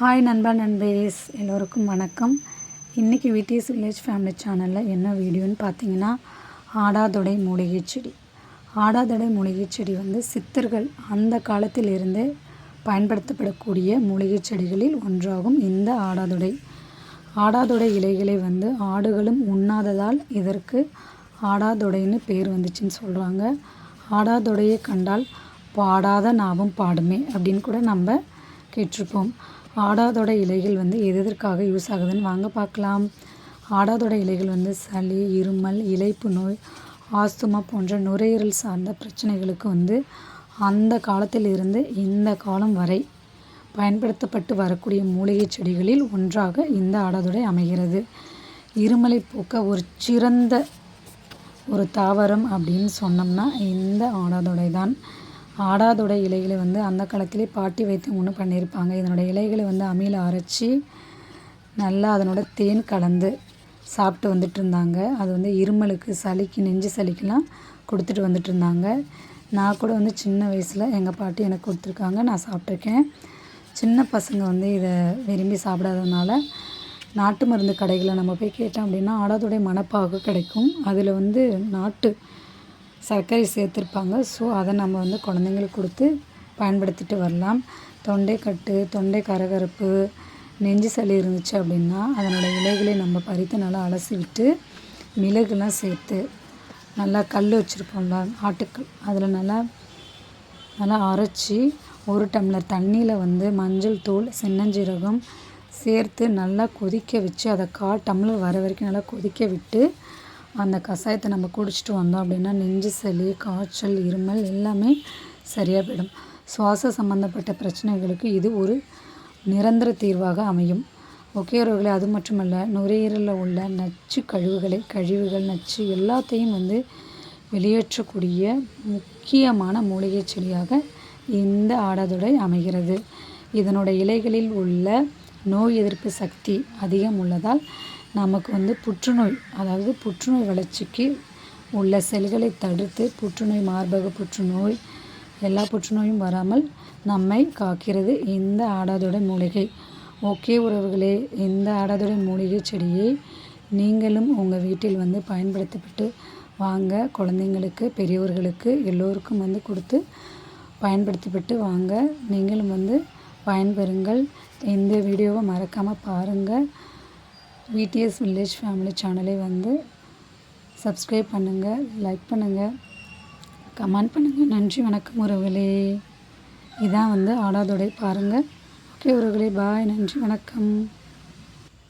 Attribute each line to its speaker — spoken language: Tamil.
Speaker 1: ஹாய் நண்பா நண்பேஸ். எல்லோருக்கும் வணக்கம். இன்றைக்கி விடிஎஸ் வில்லேஜ் ஃபேமிலி சேனலில் என்ன வீடியோன்னு பார்த்தீங்கன்னா ஆடாதொடை மூலிகை செடி ஆடாதொடை மூலிகை செடி வந்து சித்தர்கள் அந்த காலத்தில் இருந்தே பயன்படுத்தப்படக்கூடிய மூலிகை செடிகளில் ஒன்றாகும் இந்த ஆடாதொடை ஆடாதொடை இலைகளை வந்து ஆடுகளும் உண்ணாததால் இதற்கு ஆடாதொடைன்னு பேர் வந்துச்சுன்னு சொல்கிறாங்க ஆடாதொடையை கண்டால் பாடாத நாவும் பாடுமே அப்படின்னு கூட நம்ம கேட்டிருப்போம். ஆடாதொடை இலைகள் வந்து எது எதற்காக யூஸ் ஆகுதுன்னு வாங்க பார்க்கலாம். ஆடாதொடை இலைகள் வந்து சளி இருமல் இலைப்பு நோய் ஆஸ்துமா போன்ற நுரையீரல் சார்ந்த பிரச்சனைகளுக்கு வந்து அந்த காலத்தில் இருந்து இந்த காலம் வரை பயன்படுத்தப்பட்டு வரக்கூடிய மூலிகை செடிகளில் ஒன்றாக இந்த ஆடாதொடை அமைகிறது. இருமலை போக்க ஒரு சிறந்த ஒரு தாவரம் அப்படின்னு சொன்னோம்னா இந்த ஆடாதொடை தான் ஆடாதோட இலைகளை வந்து அந்த காலத்திலே பாட்டி வைத்து ஒன்று பண்ணியிருப்பாங்க. இதனோட இலைகளை வந்து அம்மியில் அரைச்சி நல்லா அதனோட தேன் கலந்து சாப்பிட்டு வந்துட்டு இருந்தாங்க அது வந்து இருமலுக்கு சளிக்கு நெஞ்சு சளிக்கெலாம் கொடுத்துட்டு வந்துட்டு இருந்தாங்க நான் கூட வந்து சின்ன வயசில் எங்கள் பாட்டி எனக்கு கொடுத்துருக்காங்க. நான் சாப்பிட்ருக்கேன் சின்ன பசங்க வந்து இதை விரும்பி சாப்பிடாததுனால நாட்டு மருந்து கடைகளில் நம்ம போய் கேட்டோம் அப்படின்னா ஆடாதோடைய மணப்பாகு கிடைக்கும். அதில் வந்து நாட்டு சர்க்கரை சேர்த்துருப்பாங்க. ஸோ அதை நம்ம வந்து குழந்தைங்களுக்கு கொடுத்து பயன்படுத்திட்டு வரலாம். தொண்டைக்கட்டு தொண்டை கரகரப்பு நெஞ்சு சளி இருந்துச்சு அப்படின்னா அதனோட இலைகளை நம்ம பறித்து நல்லா அலசி விட்டு மிளகுலாம் சேர்த்து நல்லா கல் வச்சுருப்போம்ல ஆட்டுக்கல். அதில் நல்லா நல்லா அரைச்சி ஒரு டம்ளர் தண்ணியில் வந்து மஞ்சள் தூள் சின்னஞ்சீரகம் சேர்த்து நல்லா கொதிக்க வச்சு அதை கா டம்ளர் வர வரைக்கும் நல்லா கொதிக்க விட்டு அந்த கஷாயத்தை நம்ம குடிச்சிட்டு வந்தோம் அப்படின்னா நெஞ்சு சளி காய்ச்சல் இருமல் எல்லாமே சரியாக போயிடும். சுவாச சம்மந்தப்பட்ட பிரச்சனைகளுக்கு இது ஒரு நிரந்தர தீர்வாக அமையும். ஓகே அது மட்டுமல்ல நுரையீரலில் உள்ள நச்சு கழிவுகளை கழிவுகள் நச்சு எல்லாத்தையும் வந்து வெளியேற்றக்கூடிய முக்கியமான மூலிகை செடியாக இந்த ஆடாதொடை அமைகிறது. இதனோட இலைகளில் உள்ள நோய் எதிர்ப்பு சக்தி அதிகம் உள்ளதால் நமக்கு வந்து புற்றுநோய் அதாவது புற்றுநோய் வளர்ச்சிக்கு உள்ள செல்களை தடுத்து புற்றுநோய் மார்பக புற்றுநோய் எல்லா புற்றுநோயும் வராமல் நம்மை காக்கிறது இந்த ஆடாதொடை மூலிகை. ஓகே உறவுகளே இந்த ஆடாதொடை மூலிகை செடியை நீங்களும் உங்கள் வீட்டில் வந்து பயன்படுத்தப்பட்டு வாங்க. குழந்தைங்களுக்கு பெரியவர்களுக்கு எல்லோருக்கும் வந்து கொடுத்து பயன்படுத்திவிட்டு வாங்க. நீங்களும் வந்து பயன்பெறுங்கள். இந்த வீடியோவை மறக்காமல் பாருங்கள் விடிஎஸ் வில்லேஜ் ஃபேமிலி சேனலை வந்து சப்ஸ்கிரைப் பண்ணுங்கள் லைக் பண்ணுங்கள் கமெண்ட் பண்ணுங்கள் நன்றி வணக்கம் உறவுகளே. இதான் வந்து ஆடாதொடை பாருங்கள் ஓகே உறவுகளே பாய் நன்றி வணக்கம்.